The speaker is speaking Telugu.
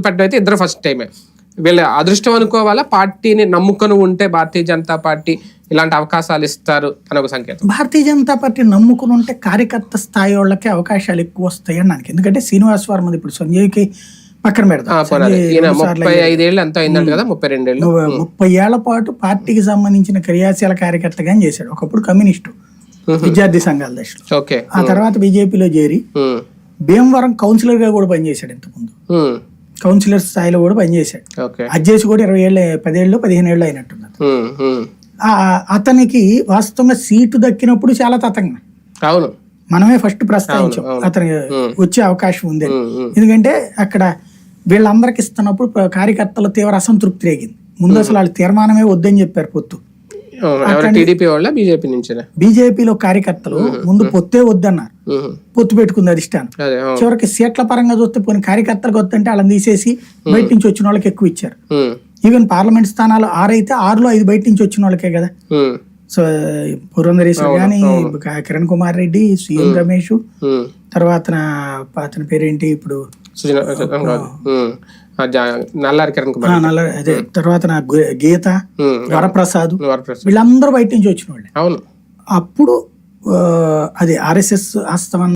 పెట్టడం అయితే ఇద్దరు ఫస్ట్ టైమే వీళ్ళ అదృష్టం అనుకోవాలా? పార్టీని నమ్ముకొని ఉంటే భారతీయ జనతా పార్టీ ఇలాంటి అవకాశాలు ఇస్తారు అని ఒక సంకేతం. భారతీయ జనతా పార్టీ నమ్ముకుని ఉంటే కార్యకర్త స్థాయి వాళ్ళకే అవకాశాలు ఎక్కువ వస్తాయి అన్నానికి. ఎందుకంటే శ్రీనివాస్ వర్మ ఇప్పుడు సంజయ్కి పక్కన పెడతాం ముప్పై ఐదేళ్ళు ఎంతో అయిందంట కదా? ముప్పై రెండేళ్ళు. నువ్వు ముప్పై ఏళ్ళ పాటు పార్టీకి సంబంధించిన క్రియాశీల కార్యకర్తగా చేశాడు. ఒకప్పుడు కమ్యూనిస్టు విద్యార్థి సంఘాల దశలో. ఓకే. ఆ తర్వాత బీజేపీలో చేరి భీమవరం కౌన్సిలర్గా కూడా పనిచేశాడు ఇంతకుముందు. కౌన్సిలర్ స్థాయిలో కూడా పనిచేశాడు. అది చేసి కూడా ఇరవై ఏళ్ళు పదేళ్ళు పదిహేను ఏళ్ళు. ఆ, అతనికి వాస్తవంగా సీటు దక్కినప్పుడు చాలా తతంగా. అవును. మనమే ఫస్ట్ ప్రస్తావించాం. అతనికి వచ్చే అవకాశం ఉంది. ఎందుకంటే అక్కడ వీళ్ళందరికి ఇస్తున్నప్పుడు కార్యకర్తల తీవ్ర అసంతృప్తి రేగింది. ముందు అసలు వాళ్ళు తీర్మానమే వద్దని చెప్పారు పొత్తు. ఎవరు? టీడీపీ వాళ్ళ? బీజేపీ నుంచేనా? బీజేపీలో కార్యకర్తలు ముందు పొత్తే వద్దన్నారు. పొత్తు పెట్టుకుంది అధిష్టానం. చివరికి సీట్ల పరంగా చూస్తే పోనీ కార్యకర్తలకు వద్దంటే వాళ్ళని తీసేసి బయట నుంచి వచ్చిన వాళ్ళకి ఎక్కువ ఇచ్చారు. ఈవెన్ పార్లమెంట్ స్థానాలు ఆరు అయితే ఆరులో ఐదు బయట నుంచి వచ్చిన వాళ్ళకే కదా. సో పురంధరేశ్వర్ కానీ కిరణ్ కుమార్ రెడ్డి సీఎం రమేష్. తర్వాత అతని పేరేంటి ఇప్పుడు? నల్లారి కిరణ్ కుమార్. నల్ల అదే తర్వాత నా గీత వరప్రసాద్ వరప్రసాద్. వీళ్ళందరూ బయట నుంచి వచ్చిన వాళ్ళే అవును. అప్పుడు అది ఆర్ఎస్ఎస్ ఆస్తమం